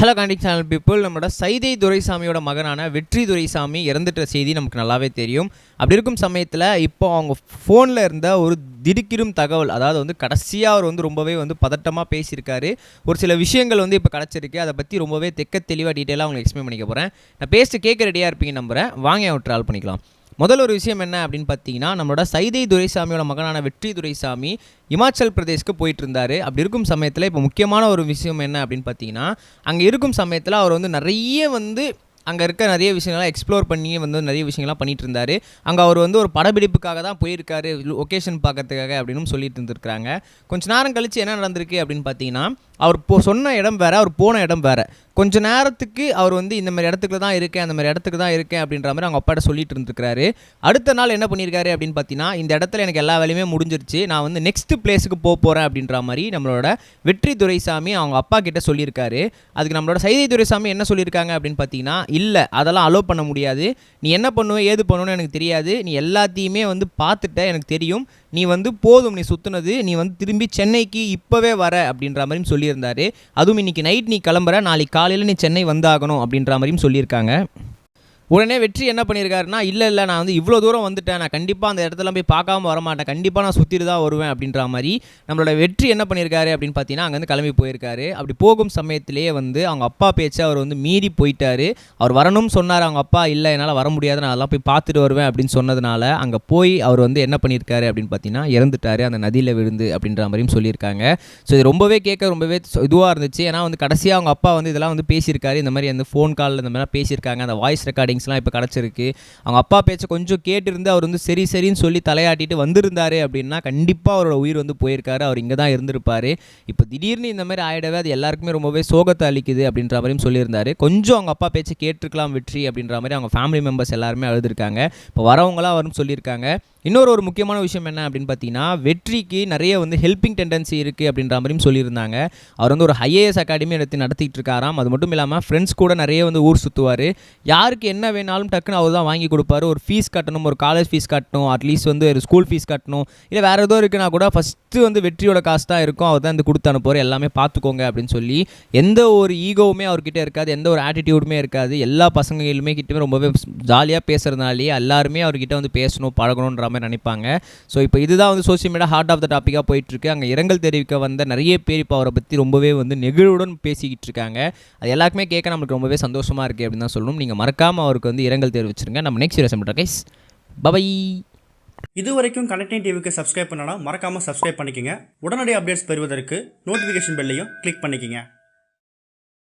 Hello காண்டிக் channel people நம்மளோட சைதை துரைசாமியோட மகனான வெற்றி துரைசாமி இறந்துட்ட செய்தி நமக்கு நல்லாவே தெரியும். அப்படி இருக்கும் சமயத்தில் இப்போ அவங்க ஃபோனில் இருந்த ஒரு திடுக்கிடும் தகவல் அதாவது வந்து கடைசியாக அவர் வந்து ரொம்பவே வந்து பதட்டமாக பேசியிருக்காரு. ஒரு சில விஷயங்கள் வந்து இப்போ கிடச்சிருக்கு. அதை பற்றி ரொம்பவே தெக்க தெளிவாக டீட்டெயிலாக உங்களுக்கு எக்ஸ்பிளைன் பண்ணிக்க போகிறேன் நான் பேசிட்டு கேட்க ரெடியாக இருப்பீங்க நம்புகிறேன் வாங்க அவர் ட்ரால் பண்ணிக்கலாம். முதல் ஒரு விஷயம் என்ன அப்படின்னு பார்த்தீங்கன்னா நம்மளோட சைதை துரைசாமியோட மகனான வெற்றி துரைசாமி இமாச்சல் பிரதேஷ்க்கு போயிட்டு இருந்தாரு அப்படி இருக்கும் சமயத்தில் இப்போ முக்கியமான ஒரு விஷயம் என்ன அப்படின்னு பார்த்தீங்கன்னா அங்கே இருக்கும் சமயத்தில் அவர் வந்து நிறைய வந்து அங்கே இருக்க நிறைய விஷயங்கள்லாம் எக்ஸ்ப்ளோர் பண்ணி வந்து நிறைய விஷயங்கள்லாம் பண்ணிட்டு இருந்தார் அங்கே அவர் வந்து ஒரு படப்பிடிப்புக்காக தான் போயிருக்காரு லொக்கேஷன் பார்க்கறதுக்காக அப்படின்னு சொல்லிட்டு இருந்திருக்காங்க கொஞ்ச நேரம் கழித்து என்ன நடந்திருக்கு அப்படின்னு பார்த்தீங்கன்னா அவர் போ சொன்ன இடம் வேறு அவர் போன இடம் வேறு. கொஞ்ச நேரத்துக்கு அவர் வந்து இந்த மாதிரி இடத்துக்கு தான் இருக்கேன் அந்த மாதிரி இடத்துக்கு தான் இருக்கேன் அப்படின்ற மாதிரி அவங்க அப்பாட்ட சொல்லிட்டு இருந்துருக்காரு அடுத்த நாள் என்ன பண்ணியிருக்காரு அப்படின்னு பார்த்தீங்கன்னா இந்த இடத்துல எனக்கு எல்லா வேலையுமே முடிஞ்சிருச்சு நான் வந்து நெக்ஸ்ட் பிளேஸுக்கு போக போகிறேன் அப்படின்ற மாதிரி நம்மளோட வெற்றி துரைசாமி அவங்க அப்பா கிட்ட சொல்லியிருக்காரு. அதுக்கு நம்மளோட சைதை துரைசாமி என்ன சொல்லியிருக்காங்க அப்படின்னு பார்த்தீங்கன்னா இல்லை அதெல்லாம் அலோவ் பண்ண முடியாது. நீ என்ன பண்ணுவ ஏது பண்ணுவேன்னு எனக்கு தெரியாது. நீ எல்லாத்தையுமே வந்து பார்த்துட்ட எனக்கு தெரியும். நீ வந்து போதும் நீ சுற்றுனது நீ வந்து திரும்பி சென்னைக்கு இப்போவே வர அப்படின்ற மாதிரி சொல்லி சொல்லியிருந்தாரு. அதுவும் இன்னைக்கு நைட் நீ கிளம்புற நாளைக்கு காலையில் நீ சென்னை வந்தாகணும் அப்படின்ற மாதிரியும் சொல்லியிருக்காங்க. உடனே வெற்றி என்ன பண்ணியிருக்காருன்னா இல்லை இல்லை நான் வந்து இவ்வளோ தூரம் வந்துட்டேன். நான் கண்டிப்பாக அந்த இடத்துல போய் பார்க்காம வரமாட்டேன். கண்டிப்பாக நான் சுற்றிட்டு தான் வருவேன். அப்படின்ற மாதிரி நம்மளோட வெற்றி என்ன பண்ணியிருக்காரு அப்படின்னு பார்த்தீங்கன்னா அங்கேருந்து கிளம்பி போயிருக்காரு. அப்படி போகும் சமயத்திலேயே வந்து அவங்க அப்பா பேச்சை அவர் வந்து மீறி போயிட்டார். அவர் வரணும்னு சொன்னார். அவங்க அப்பா இல்லை என்னால் வர முடியாது. நான் அதெல்லாம் போய் பார்த்துட்டு வருவேன். அப்படின்னு சொன்னதுனால அங்கே போய் அவர் வந்து என்ன பண்ணியிருக்காரு அப்படின்னு பார்த்தீங்கன்னா இறந்துட்டாரு. அந்த நதியில் விழுந்து அப்படின்ற மாதிரியும் சொல்லியிருக்காங்க. ஸோ இது ரொம்பவே கேட்க ரொம்பவே இதுவாக இருந்துச்சு. ஏன்னா வந்து கடைசியாக அவங்க அப்பா வந்து இதெல்லாம் வந்து பேசியிருக்காரு. இந்த மாதிரி அந்த ஃபோன் காலில் இந்த மாதிரிலாம் பேசியிருக்காங்க. அந்த வாய்ஸ் ரெக்கார்டிங் ரெக்கார்டிங்ஸ்லாம் இப்போ கிடச்சிருக்கு. அவங்க அப்பா பேச்சை கொஞ்சம் கேட்டிருந்து அவர் வந்து சரி சரின்னு சொல்லி தலையாட்டிட்டு வந்திருந்தார் அப்படின்னா கண்டிப்பாக அவரோட உயிர் வந்து போயிருக்காரு. அவர் இங்கே தான் இருந்திருப்பார். இப்போ திடீர்னு இந்த மாதிரி ஆகிடவே அது எல்லாருக்குமே ரொம்பவே சோகத்தை அளிக்குது அப்படின்ற மாதிரியும் சொல்லியிருந்தார். கொஞ்சம் அவங்க அப்பா பேச்சை கேட்டிருக்கலாம் வெற்றி அப்படின்ற மாதிரி அவங்க ஃபேமிலி மெம்பர்ஸ் எல்லாருமே அழுதுருக்காங்க. இப்போ வரவங்களாம் அவரும் சொல்லியிருக்காங்க. இன்னொரு ஒரு முக்கியமான விஷயம் என்ன அப்படின்னு பார்த்தீங்கன்னா வெற்றிக்கு நிறைய வந்து ஹெல்பிங் டெண்டன்சி இருக்குது அப்படின்ற மாதிரியும் சொல்லியிருந்தாங்க. அவர் வந்து ஒரு ஐஏஎஸ் அகாடமி எடுத்து நடத்திட்டு இருக்காராம். அது மட்டும் இல்லாமல் ஃப்ரெண்ட்ஸ் கூட நிறைய வந்து ஊர் சுற்றுவார் யாருக்கு என்ன வேணாலும் டக்குன்னு அவர் தான் வாங்கி கொடுப்பாரு. ஒரு ஃபீஸ் கட்டணும் ஒரு காலேஜ் ஃபீஸ் கட்டணும் அட்லீஸ்ட் வந்து ஒரு ஸ்கூல் ஃபீஸ் கட்டணும். இல்லை வேறு ஏதோ இருக்குன்னா கூட ஃபஸ்ட்டு வந்து வெற்றியோட காசு தான் இருக்கும். அவர் தான் இந்த கொடுத்து அனுப்புவார். எல்லாமே பார்த்துக்கோங்க அப்படின்னு சொல்லி எந்த ஒரு ஈகோவுமே அவர்கிட்ட இருக்காது. எந்த ஒரு ஆட்டிடியூடுமே இருக்காது. எல்லா பசங்களுமே கிட்டமே ரொம்பவே ஜாலியாக பேசுகிறதுனாலேயே எல்லாருமே அவர்கிட்ட வந்து பேசணும் பழகணுன்ற மாதிரி நினைப்பாங்க. ஸோ இப்போ இதுதான் வந்து social media heart of the டாப்பிக்காக போயிட்டுருக்கு. அங்கே இரங்கல் தெரிவிக்க வந்த நிறைய பேர் இப்போ அவரை பற்றி ரொம்பவே வந்து நெகிழ்வுடன் பேசிக்கிட்டு இருக்காங்க அது எல்லாருக்குமே கேட்க நம்மளுக்கு ரொம்பவே சந்தோஷமாக இருக்குது அப்படின்னு தான் சொல்லணும். நீங்கள் மறக்காமல் அவருக்கு வந்து இரங்கல் தெரிவிச்சிருங்க. நம்ம நெக்ஸ்ட் வீடியோ சம்பளம் கைஸ் பபை இது வரைக்கும் கனெக்டிங் டிவிக்கு சப்ஸ்கிரைப் பண்ணனா மறக்காமல் சப்ஸ்கிரைப் பண்ணிக்கங்க. உடனடி அப்டேட்ஸ் பெறுவதற்கு நோட்டிஃபிகேஷன் பெல்லையும் கிளிக் பண்ணிக்கங்க.